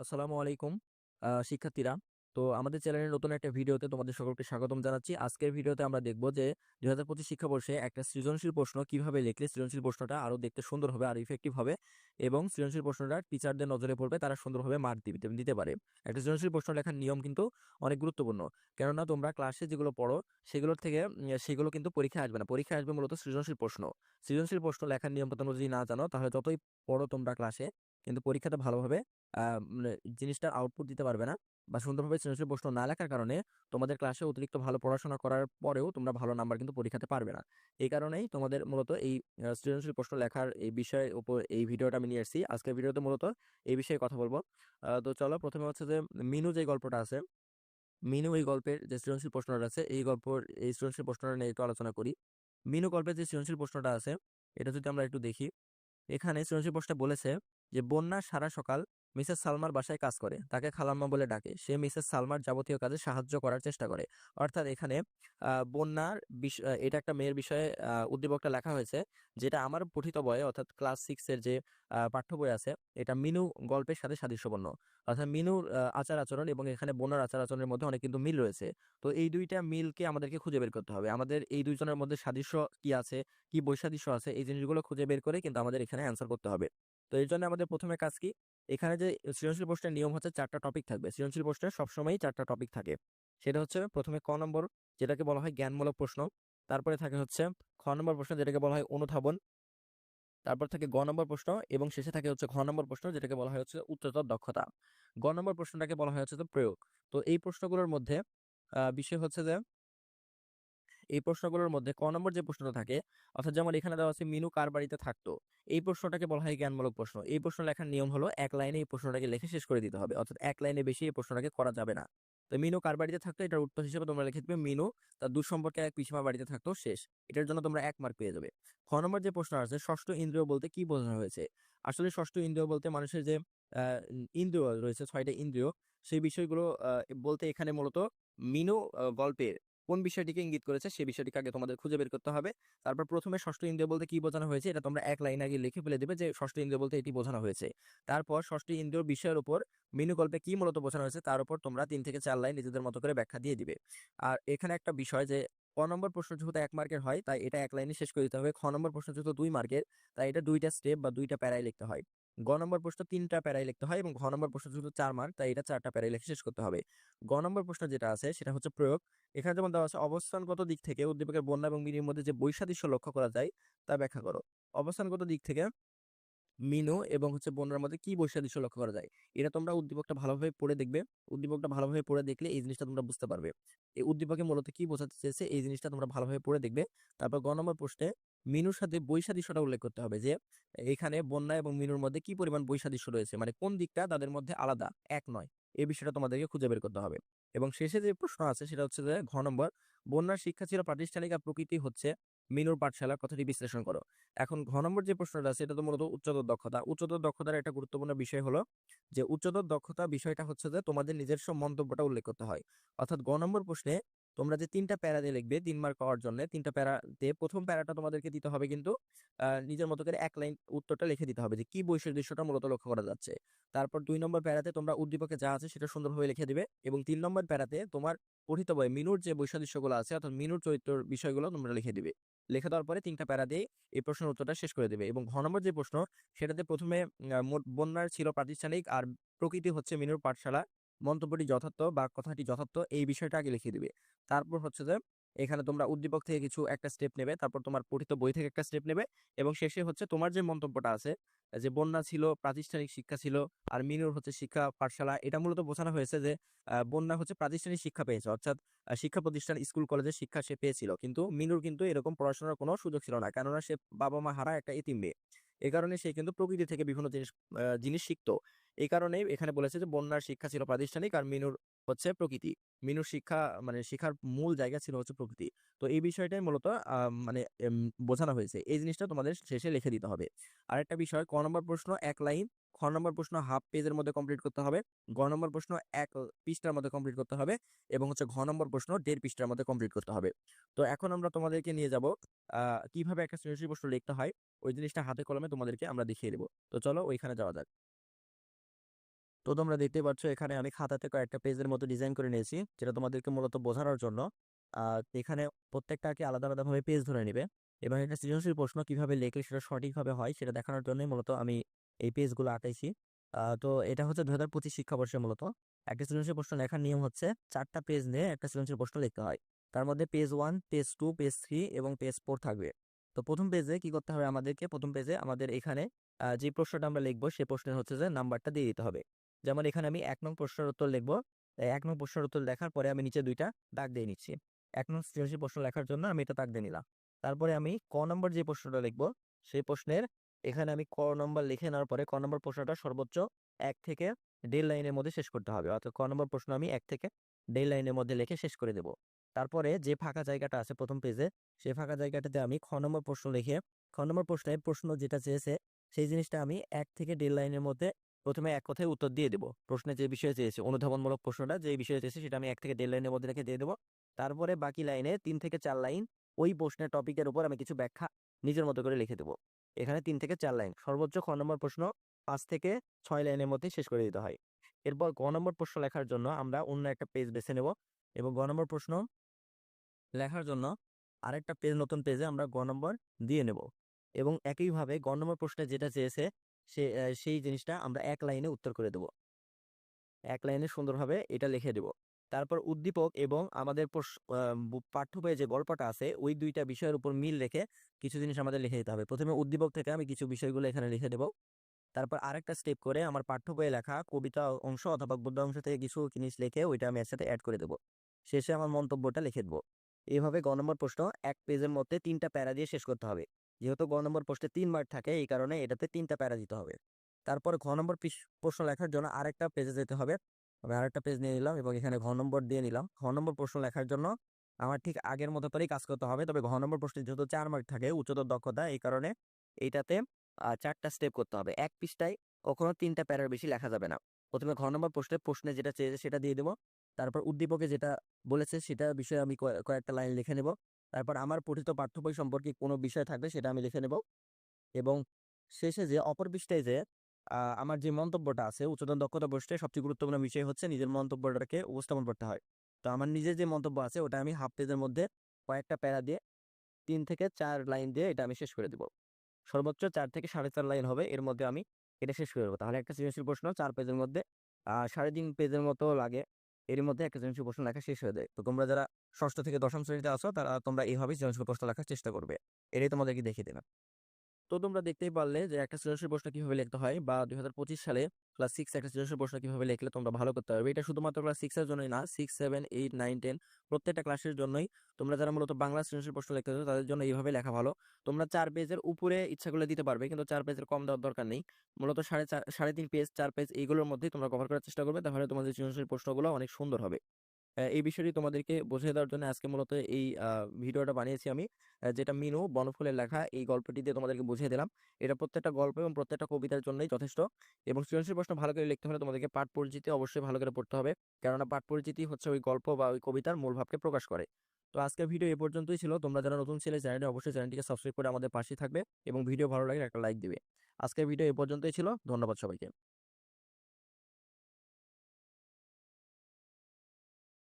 আসসালামু আলাইকুম শিক্ষার্থীরা। তো আমাদের চ্যানেলের নতুন একটা ভিডিওতে তোমাদের সকলকে স্বাগতম জানাচ্ছি। আজকের ভিডিওতে আমরা দেখব যে ২০২৫ শিক্ষাবর্ষে একটা সৃজনশীল প্রশ্ন কীভাবে লিখলে সৃজনশীল প্রশ্নটা আরও দেখতে সুন্দর হবে, আরও ইফেক্টিভ হবে এবং সৃজনশীল প্রশ্নটা টিচারদের নজরে পড়বে, তারা সুন্দরভাবে মার্ক দিবে দিতে পারে। একটা সৃজনশীল প্রশ্ন লেখার নিয়ম কিন্তু অনেক গুরুত্বপূর্ণ। কেননা তোমরা ক্লাসে যেগুলো পড়ো সেগুলোর থেকে সেগুলো কিন্তু পরীক্ষায় আসবে না। পরীক্ষায় আসবে মূলত সৃজনশীল প্রশ্ন। সৃজনশীল প্রশ্ন লেখার নিয়মটা তোমরা যদি না জানো তাহলে যতই পড়ো তোমরা ক্লাসে কিন্তু পরীক্ষাতে ভালোভাবে জিনিসটার আউটপুট দিতে পারবে না বা সুন্দরভাবে সৃজনশীল প্রশ্ন না লেখার কারণে তোমাদের ক্লাসে অতিরিক্ত ভালো পড়াশোনা করার পরেও তোমরা ভালো নাম্বার কিন্তু পরীক্ষাতে পারবে না। এই কারণেই তোমাদের মূলত এই সৃজনশীল প্রশ্ন লেখার এই বিষয়ের উপর এই ভিডিওটা আমি নিয়ে এসেছি। আজকের ভিডিওতে মূলত এই বিষয়ে কথা বলব তো চলো প্রথমে হচ্ছে যে মিনু যে গল্পটা আছে, মিনু এই গল্পের যে সৃজনশীল প্রশ্নটা আছে এই গল্পর এই সৃজনশীল প্রশ্নটা নিয়ে একটু আলোচনা করি। মিনু গল্পের যে সৃজনশীল প্রশ্নটা আছে এটা যদি আমরা একটু দেখি। এখানে সৃজনশীল প্রশ্নটা বলেছে যে বন্যা সারা সকাল মিসেস সালমার বাসায় কাজ করে। তাকে খালাম্মা বলে ডাকে। সে মিসেস সালমার যাবতীয় কাজে সাহায্য করার চেষ্টা করে। অর্থাৎ এখানে বন্যার এটা একটা মেয়ের বিষয়ে উদ্দীপকটা লেখা হয়েছে। যেটা আমার পঠিত বইয়ে অর্থাৎ ক্লাস 6 এর যে পাঠ্য বই আছে এটা মিনু গল্পের সাথে সাদৃশ্যপূর্ণ। অর্থাৎ মিনুর আচার-আচরণ এবং এখানে বন্যার আচার-আচরণের মধ্যে অনেক কিন্তু মিল রয়েছে। তো এই দুইটা মিলকে আমাদেরকে খুঁজে বের করতে হবে। আমাদের এই দুইজনের মধ্যে সাদৃশ্য কি আছে, কি বৈসাদৃশ্য আছে এই জিনিসগুলো খুঁজে বের করে কিন্তু আমাদের এখানে অ্যান্সার করতে হবে। তো এর জন্য আমাদের প্রথমে কাজ কি? এখানে যে সৃজনশীল প্রশ্নের নিয়ম হচ্ছে ৪ টা টপিক থাকবে। সৃজনশীল প্রশ্নে সবসময়ই ৪ টা টপিক থাকে। সেটা হচ্ছে প্রথমে ক নম্বর, যেটাকে বলা হয় জ্ঞানমূলক প্রশ্ন। তারপরে থাকে হচ্ছে খ নম্বর প্রশ্ন, যেটাকে বলা হয় অনুধাবন। তারপর থাকে গ নম্বর প্রশ্ন এবং শেষে থাকে হচ্ছে ঘ নম্বর প্রশ্ন, যেটাকে বলা হয় হচ্ছে উচ্চতর দক্ষতা। গ নম্বর প্রশ্নটাকে বলা হয় হচ্ছে প্রয়োগ। তো এই প্রশ্নগুলোর মধ্যে বিষয় হচ্ছে যে এই প্রশ্নগুলোর মধ্যে ক নম্বর যে প্রশ্নটা থাকে, অর্থাৎ যেমন এখানে দেওয়া আছে, মিনু কার বাড়িতে থাকতো? এই প্রশ্নটাকে বলা হয় জ্ঞানমূলক প্রশ্ন। এই প্রশ্ন লেখার নিয়ম হলো, এক লাইনে এই প্রশ্নটাকে লিখে শেষ করে দিতে হবে। অর্থাৎ এক লাইনে বেশি এই প্রশ্নটাকে করা যাবে না। তো মিনু কার বাড়িতে থাকতো? এটার উত্তর হিসেবে তোমরা লিখে দিবে, মিনু, তার দূর সম্পর্কে এক পিসিমার বাড়িতে থাকতো, শেষ। এটার জন্য তোমরা এক মার্ক পেয়ে যাবে। খ নম্বর যে প্রশ্ন আছে, ষষ্ঠ ইন্দ্রিয় বলতে কি বোঝানো হয়েছে? আসলে ষষ্ঠ ইন্দ্রিয় বলতে মানুষের যে ইন্দ্রিয় রয়েছে, ছয়টা ইন্দ্রিয়, সেই বিষয়গুলো বলতে এখানে মূলত মিনু গল্পের কোন বিষয়টিকে ইঙ্গিত করেছে সেই বিষয়টিকে আগে তোমাদের খুঁজে বের করতে হবে। তারপর প্রথমে ষষ্ঠ ইন্দ্রিয় বলতে কি বোঝানো হয়েছে এটা তোমরা এক লাইন আগে লিখে ফেলে দেবে যে ষষ্ঠ ইন্দ্রিয় বলতে এটি বোঝানো হয়েছে। তারপর ষষ্ঠ ইন্দ্রিয় বিষয়ের উপর গল্পে কি মূলত বোঝানো হয়েছে তার উপর তোমরা তিন থেকে চার লাইন নিজেদের মতো করে ব্যাখ্যা দিয়ে দিবে। আর এখানে একটা বিষয় যে ক নম্বর প্রশ্ন যেহেতু এক মার্কের হয় তাই এটা এক লাইনে শেষ করে দিতে হবে। খ নম্বর প্রশ্ন যেহেতু দুই মার্কের তাই এটা দুইটা স্টেপ বা ২ টা প্যারায় লিখতে হয়। গ নম্বর প্রশ্ন তিনটা প্যারাই লিখতে হয় এবং ঘ নম্বর প্রশ্ন যেহেতু চার মার্ক তাই এটা চারটা প্যারাই লিখে শেষ করতে হবে। গ নম্বর প্রশ্ন যেটা আছে, সেটা হচ্ছে প্রয়োগ। এখানে যেমন দেওয়া আছে, অবস্থানগত দিক থেকে উদ্দীপকের বন্যা এবং মিনির মধ্যে যে বৈসাদৃশ্য লক্ষ্য করা যায়, তা ব্যাখ্যা করো। অবস্থানগত দিক থেকে মিনু এবং হচ্ছে বন্যার মধ্যে কি বৈসাদৃশ্য লক্ষ্য করা যায়? এটা তোমরা উদ্দীপকটা ভালোভাবে পড়ে দেখবে। উদ্দীপকটা ভালোভাবে পড়ে দেখলে এই জিনিসটা তোমরা বুঝতে পারবে। এই উদ্দীপকে মূলত কি বোঝাতে চেয়েছে এই জিনিসটা তোমরা ভালোভাবে পড়ে দেখবে। তারপর গ নম্বর প্রশ্নে মিনুর সাথে বৈসাদৃশ্যটা উল্লেখ করতে হবে যে এখানে বন্যা এবং মিনুর মধ্যে কি পরিমাণ বৈসাদৃশ্য রয়েছে? মানে কোন দিকটা তাদের মধ্যে আলাদা, এক নয়। এই বিষয়টা তোমাদেরকে খুঁজে বের করতে হবে। এবং শেষে যে প্রশ্ন আছে সেটা হচ্ছে যে ঘ নম্বর বন্যার শিক্ষা ছিল প্রাতিষ্ঠানিক প্রকৃতি হচ্ছে মিনুর পাঠশালা কথাটি বিশ্লেষণ করো। এখন ঘ নম্বর যে প্রশ্নটা আছে এটা তো মূলত উচ্চতর দক্ষতা। উচ্চতর দক্ষতার একটা গুরুত্বপূর্ণ বিষয় হলো যে, উচ্চতর দক্ষতা বিষয়টা হচ্ছে যে, তোমাদের নিজস্ব মন্তব্যটা উল্লেখ করতে হয়। অর্থাৎ গ নম্বর প্রশ্নে তোমরা যে ৩ টা প্যারা দিয়ে লিখবে ৩ মার্ক পাওয়ার জন্যে ৩ টা প্যারাতে প্রথম প্যারাটা তোমাদেরকে দিতে হবে কিন্তু নিজের মতো করে এক লাইন উত্তরটা লিখে দিতে হবে যে কি বৈসাদৃশ্যটা মূলত লক্ষ্য করা যাচ্ছে। তারপর দুই নম্বর প্যারাতে তোমরা উদ্দীপকে যা আছে সেটা সুন্দরভাবে লিখে দিবে এবং তিন নম্বর প্যারাতে তোমার পঠিত বইয়ে মিনুর যে বৈসাদৃশ্যগুলো আছে অর্থাৎ মিনুর চরিত্রের বিষয়গুলো তোমরা লিখে দিবে। লিখে দেওয়ার পরে তিনটা প্যারা দিয়ে এই প্রশ্নের উত্তরটা শেষ করে দিবে এবং ঘ নম্বর যে প্রশ্ন সেটাতে প্রথমে বন্যার ছিল প্রাতিষ্ঠানিক আর প্রকৃতি হচ্ছে মিনুর পাঠশালা। মন্তব্যটি যথার্থ বা কথাটি যথার্থ এই বিষয়টা আগে লিখে দিবে। তারপর হচ্ছে যে এখানে তোমরা উদ্দীপক থেকে কিছু একটা স্টেপ নেবে। তারপর তোমার পঠিত বই থেকে একটা স্টেপ নেবে এবং শেষে হচ্ছে তোমার যে মন্তব্যটা আছে যে বন্যা ছিল, প্রাতিষ্ঠানিক শিক্ষা ছিল আর মিনুর হচ্ছে শিক্ষা পাঠশালা। এটা মূলত বোঝানো হয়েছে যে বন্যা হচ্ছে প্রাতিষ্ঠানিক শিক্ষা পেয়েছে। অর্থাৎ শিক্ষা প্রতিষ্ঠান, স্কুল, কলেজের শিক্ষা সে পেয়েছিল। কিন্তু মিনুর কিন্তু এরকম পড়াশোনার কোনো সুযোগ ছিল না। কেননা সে বাবা-মা হারা একটা মেয়ে। এ কারণে সে কিন্তু প্রকৃতি থেকে বিভিন্ন জিনিস জিনিস শিখতো। এই কারণেই এখানে বলেছে যে, বন্যার শিক্ষা ছিল প্রাতিষ্ঠানিক আর মিনুর হচ্ছে প্রকৃতি। মিনুর শিক্ষা মানে শিখার মূল জায়গা ছিল হচ্ছে প্রকৃতি। তো এই বিষয়টাই মূলত মানে বোঝানো হয়েছে। এই জিনিসটা তোমাদের শেষে লিখে দিতে হবে। আরেকটা বিষয় ক নম্বর প্রশ্ন এক লাইন, খ নম্বর প্রশ্ন হাফ পেজের মধ্যে কমপ্লিট করতে হবে। গ নম্বর প্রশ্ন এক পৃষ্ঠার মধ্যে কমপ্লিট করতে হবে এবং হচ্ছে ঘ নম্বর প্রশ্ন দেড় পৃষ্ঠার মধ্যে কমপ্লিট করতে হবে। তো এখন আমরা তোমাদেরকে নিয়ে যাব কীভাবে একটা সৃজনশীল প্রশ্ন লিখতে হয় ওই জিনিসটা হাতে কলমে তোমাদেরকে আমরা দেখিয়ে দেবো তো চলো ওইখানে যাওয়া যাক। তো তোমরা দেখতে পাচ্ছ এখানে আমি খাতাতে কয়েকটা পেজের মতো ডিজাইন করে নিয়েছি যেটা তোমাদেরকে মূলত বোঝানোর জন্য। এখানে প্রত্যেকটাকে আলাদা আলাদাভাবে পেজ ধরে নিবে এবং একটা সৃজনশীল প্রশ্ন কীভাবে লেখলে সেটা সঠিকভাবে হয় সেটা দেখানোর জন্যই মূলত আমি এই পেজগুলো আঁটাইছি আহ, তো এটা হচ্ছে দু হাজার পঁচিশ শিক্ষাবর্ষে মূলত। একটা সৃজনশীল প্রশ্ন লেখার নিয়ম হচ্ছে চারটা পেজ নিয়ে একটা সৃজনশীল প্রশ্ন লিখতে হয়। তার মধ্যে page one page two page three এবং পেজ ফোর থাকবে। তো প্রথম পেজে কি করতে হবে আমাদেরকে? প্রথম পেজে আমাদের এখানে যে প্রশ্নটা আমরা লিখব সেই প্রশ্নের হচ্ছে যে নাম্বারটা দিয়ে দিতে হবে। যেমন এখানে আমি এক নং প্রশ্নের উত্তর লিখব। এক নং প্রশ্নের উত্তর লেখার পরে আমি নিচে দুইটা দাগ দিয়ে নিচ্ছি। এক নং সৃজনশীল প্রশ্ন লেখার জন্য আমি এটা দাগ দিয়ে নিলাম। তারপরে আমি ক নম্বর যে প্রশ্নটা লিখব, সেই প্রশ্নের এখানে আমি ক নম্বর লিখে নেওয়ার পরে ক নম্বর প্রশ্নটা সর্বোচ্চ এক থেকে দেড় লাইনের মধ্যে শেষ করতে হবে। অর্থাৎ ক নম্বর প্রশ্ন আমি এক থেকে দেড় লাইনের মধ্যে লিখে শেষ করে দেব। তারপরে যে ফাঁকা জায়গাটা আছে প্রথম পেজে, সেই ফাঁকা জায়গাটাতে আমি খ নম্বর প্রশ্ন লিখে, খ নম্বর প্রশ্নে প্রশ্ন যেটা চেয়েছে, সেই জিনিসটা আমি এক থেকে দেড় লাইনের মধ্যে প্রথমে এক কথায় উত্তর দিয়ে দেবো। প্রশ্নে যে বিষয়ে চেয়েছে, অনুধাবনমূলক প্রশ্নটা, যে বিষয়ে চেয়েছে, সেটা আমি এক থেকে দেড় লাইনের মধ্যে রেখে দিয়ে দেবো। তারপরে বাকি লাইনে তিন থেকে চার লাইন ওই প্রশ্নের টপিকের উপর আমি কিছু ব্যাখ্যা নিজের মতো করে লিখে দেবো। এখানে তিন থেকে চার লাইন। সর্বোচ্চ খ নম্বর প্রশ্ন পাঁচ থেকে ছয় লাইনের মধ্যে শেষ করে দিতে হয়। এরপর গ নম্বর প্রশ্ন লেখার জন্য আমরা অন্য একটা পেজ বেছে নেব এবং গ নম্বর প্রশ্ন লেখার জন্য আরেকটা পেজ নতুন পেজে আমরা গ নম্বর দিয়ে নেব। এবং একইভাবে গ নম্বর প্রশ্নে যেটা চেয়েছে সে সেই জিনিসটা আমরা এক লাইনে উত্তর করে দেব। এক লাইনে সুন্দরভাবে এটা লিখে দেব। তারপর উদ্দীপক এবং আমাদের পাঠ্য বইয়ে যে গল্পটা আছে, ওই দুইটা বিষয়ের উপর মিল রেখে কিছু জিনিস আমাদের লিখে দিতে হবে। প্রথমে উদ্দীপক থেকে আমি কিছু বিষয়গুলো এখানে লিখে দেব। তারপর আরেকটা স্টেপ করে আমার পাঠ্য বইয়ে লেখা কবিতা অংশ অথবা গদ্য অংশ থেকে কিছু জিনিস লিখে ওইটা আমি একসাথে অ্যাড করে দেবো। শেষে আমার মন্তব্যটা লিখে দেবো। এইভাবে গ নম্বর প্রশ্ন এক পেজের মধ্যে তিনটা প্যারা দিয়ে শেষ করতে হবে। যেহেতু গ নম্বর প্রশ্নে তিন মার্ক থাকে, এই কারণে এটাতে তিনটা প্যারা দিতে হবে। তারপর ঘ নম্বর প্রশ্ন লেখার জন্য আরেকটা পেজে যেতে হবে। আমি আরেকটা পেজ নিয়ে নিলাম এবং এখানে ঘ নম্বর দিয়ে নিলাম। ঘ নম্বর প্রশ্ন লেখার জন্য আমার ঠিক আগের মতো করেই কাজ করতে হবে। তবে ঘ নম্বর প্রশ্নে যেহেতু চার মার্ক থাকে, উচ্চতর দক্ষতা, এই কারণে এইটাতে চারটা স্টেপ করতে হবে। এক পৃষ্ঠায় কখনো তিনটা প্যারার বেশি লেখা যাবে না। প্রথমে ঘ নম্বর প্রশ্নে প্রশ্নে যেটা চেয়েছে সেটা দিয়ে দেবো। তারপর উদ্দীপকে যেটা বলেছে সেটা বিষয়ে আমি কয়ে- কয়েকটা লাইন লিখে নেব। তারপর আমার পঠিত পাঠ্য সম্পর্কে কোনো বিষয় থাকবে সেটা আমি লিখে নেব। এবং শেষে যে, অপর পৃষ্ঠায় যে আমার যে মন্তব্যটা আছে উচ্চতর দক্ষতা বসতে সবচেয়ে গুরুত্বপূর্ণ বিষয় হচ্ছে নিজের মন্তব্যটাকে উপস্থাপন করতে হয়। তো আমার নিজের যে মন্তব্য আছে, ওটা আমি হাফ পেজের মধ্যে কয়েকটা প্যারা দিয়ে তিন থেকে চার লাইন দিয়ে এটা আমি শেষ করে দেবো। সর্বোচ্চ চার থেকে সাড়ে চার লাইন হবে, এর মধ্যে আমি এটা শেষ করে দেবো। তাহলে একটা সৃজনশীল প্রশ্ন, চার পেজের মধ্যে সাড়ে তিন পেজের মতো লাগে। এর মধ্যে একটা সৃজনশীল প্রশ্ন লেখা শেষ হয়ে যায়। তো তোমরা যারা ষষ্ঠ থেকে দশম শ্রেণীতে আসো তারা তোমরা এইভাবেই সৃজনশীল প্রশ্ন লেখার চেষ্টা করবে। এটাই তোমাদেরকে দেখিয়ে দেবে তো তোমরা দেখতেই পারলে যে একটা সৃজনশীল প্রশ্ন কীভাবে লিখতে হয় বা দু হাজার পঁচিশ সালে ক্লাস সিক্স একটা সৃজনশীল প্রশ্ন কীভাবে লিখলে তোমরা ভালো করতে পারবে? এটা শুধুমাত্র ক্লাস সিক্সের জন্যই না six seven eight nine ten প্রত্যেকটা ক্লাসের জন্যই তোমরা যারা মূলত বাংলা সৃজনশীল প্রশ্ন লিখতে চাও তাদের জন্য এইভাবে লেখা ভালো। তোমরা চার পেজের উপরে ইচ্ছা করলে দিতে পারবে কিন্তু চার পেজের কম দেওয়ার দরকার নেই। মূলত সাড়ে চার, সাড়ে তিন পেজ চার পেজ এইগুলোর মধ্যেই তোমরা কভার করার চেষ্টা করবে তাহলে তোমাদের সৃজনশীল প্রশ্নগুলো অনেক সুন্দর হবে। এই বিষয়টি তোমাদেরকে বুঝিয়ে দেওয়ার জন্য আজকে মূলত এই ভিডিওটা বানিয়েছি আমি। যেটা মিনু বনফুলের লেখা, এই গল্পটি দিয়ে তোমাদেরকে বুঝিয়ে দিলাম। এটা প্রত্যেকটা গল্প এবং প্রত্যেকটা কবিতার জন্যই যথেষ্ট এবং সৃজনশীল প্রশ্ন ভালো করে লিখতে হলে তোমাদেরকে পাঠ পরিচিতি অবশ্যই ভালো করে পড়তে হবে। কেননা পাঠ পরিচিতি হচ্ছে ওই গল্প বা ওই কবিতার মূল ভাবকে প্রকাশ করে। তো আজকের ভিডিও এ পর্যন্তই ছিল। তোমরা যারা নতুন ছেলে চ্যানেলটি, অবশ্যই চ্যানেলটিকে সাবস্ক্রাইব করে আমাদের পাশে থাকবে এবং ভিডিও ভালো লাগলে একটা লাইক দিবে। আজকের ভিডিও এ পর্যন্তই ছিল। ধন্যবাদ সবাইকে।